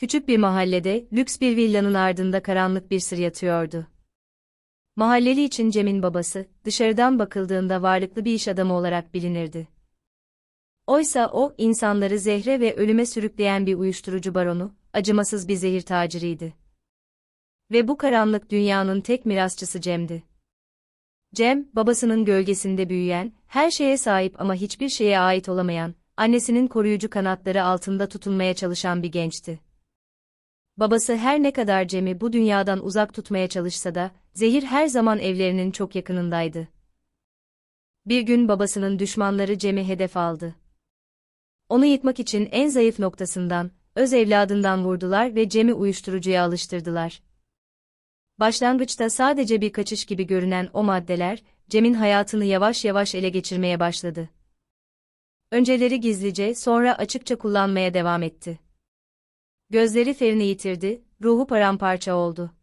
Küçük bir mahallede, lüks bir villanın ardında karanlık bir sır yatıyordu. Mahalleli için Cem'in babası, dışarıdan bakıldığında varlıklı bir iş adamı olarak bilinirdi. Oysa o, insanları zehre ve ölüme sürükleyen bir uyuşturucu baronu, acımasız bir zehir taciriydi. Ve bu karanlık dünyanın tek mirasçısı Cem'di. Cem, babasının gölgesinde büyüyen, her şeye sahip ama hiçbir şeye ait olamayan, annesinin koruyucu kanatları altında tutunmaya çalışan bir gençti. Babası her ne kadar Cem'i bu dünyadan uzak tutmaya çalışsa da, zehir her zaman evlerinin çok yakınındaydı. Bir gün babasının düşmanları Cem'i hedef aldı. Onu yıkmak için en zayıf noktasından, öz evladından vurdular ve Cem'i uyuşturucuya alıştırdılar. Başlangıçta sadece bir kaçış gibi görünen o maddeler, Cem'in hayatını yavaş yavaş ele geçirmeye başladı. Önceleri gizlice, sonra açıkça kullanmaya devam etti. Gözleri ferini yitirdi, ruhu paramparça oldu.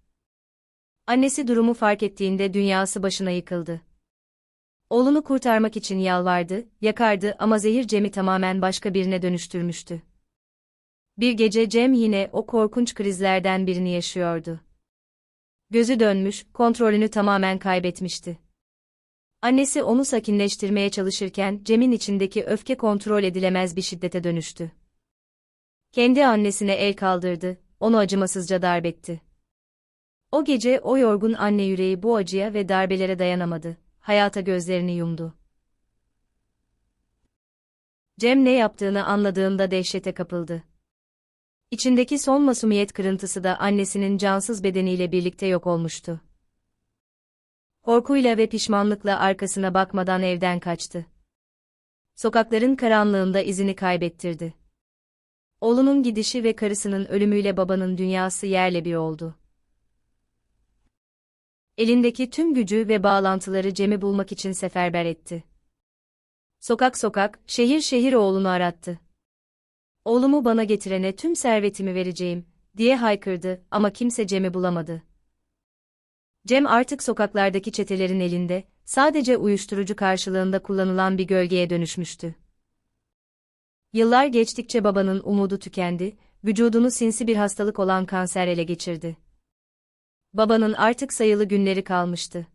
Annesi durumu fark ettiğinde dünyası başına yıkıldı. Oğlunu kurtarmak için yalvardı, yakardı ama zehir Cem'i tamamen başka birine dönüştürmüştü. Bir gece Cem yine o korkunç krizlerden birini yaşıyordu. Gözü dönmüş, kontrolünü tamamen kaybetmişti. Annesi onu sakinleştirmeye çalışırken Cem'in içindeki öfke kontrol edilemez bir şiddete dönüştü. Kendi annesine el kaldırdı, onu acımasızca darbetti. O gece o yorgun anne yüreği bu acıya ve darbelere dayanamadı, hayata gözlerini yumdu. Cem ne yaptığını anladığında dehşete kapıldı. İçindeki son masumiyet kırıntısı da annesinin cansız bedeniyle birlikte yok olmuştu. Korkuyla ve pişmanlıkla arkasına bakmadan evden kaçtı. Sokakların karanlığında izini kaybettirdi. Oğlunun gidişi ve karısının ölümüyle babanın dünyası yerle bir oldu. Elindeki tüm gücü ve bağlantıları Cem'i bulmak için seferber etti. Sokak sokak, şehir şehir oğlunu arattı. Oğlumu bana getirene tüm servetimi vereceğim, diye haykırdı ama kimse Cem'i bulamadı. Cem artık sokaklardaki çetelerin elinde, sadece uyuşturucu karşılığında kullanılan bir gölgeye dönüşmüştü. Yıllar geçtikçe babanın umudu tükendi, vücudunu sinsi bir hastalık olan kanser ele geçirdi. Babanın artık sayılı günleri kalmıştı.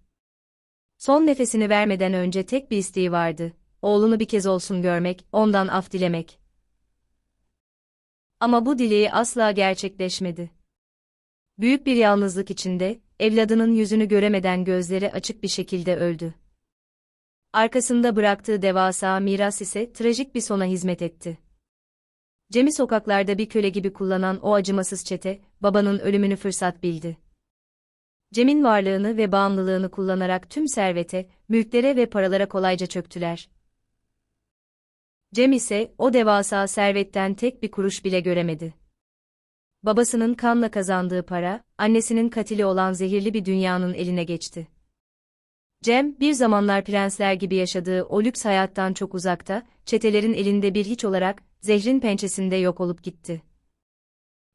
Son nefesini vermeden önce tek bir isteği vardı, oğlunu bir kez olsun görmek, ondan af dilemek. Ama bu dileği asla gerçekleşmedi. Büyük bir yalnızlık içinde, evladının yüzünü göremeden gözleri açık bir şekilde öldü. Arkasında bıraktığı devasa miras ise trajik bir sona hizmet etti. Cem'i sokaklarda bir köle gibi kullanan o acımasız çete, babanın ölümünü fırsat bildi. Cem'in varlığını ve bağımlılığını kullanarak tüm servete, mülklere ve paralara kolayca çöktüler. Cem ise o devasa servetten tek bir kuruş bile göremedi. Babasının kanla kazandığı para, annesinin katili olan zehirli bir dünyanın eline geçti. Cem, bir zamanlar prensler gibi yaşadığı o lüks hayattan çok uzakta, çetelerin elinde bir hiç olarak, zehrin pençesinde yok olup gitti.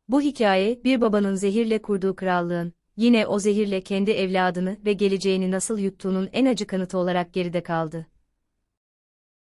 Bu hikaye, bir babanın zehirle kurduğu krallığın, yine o zehirle kendi evladını ve geleceğini nasıl yuttuğunun en acı kanıtı olarak geride kaldı.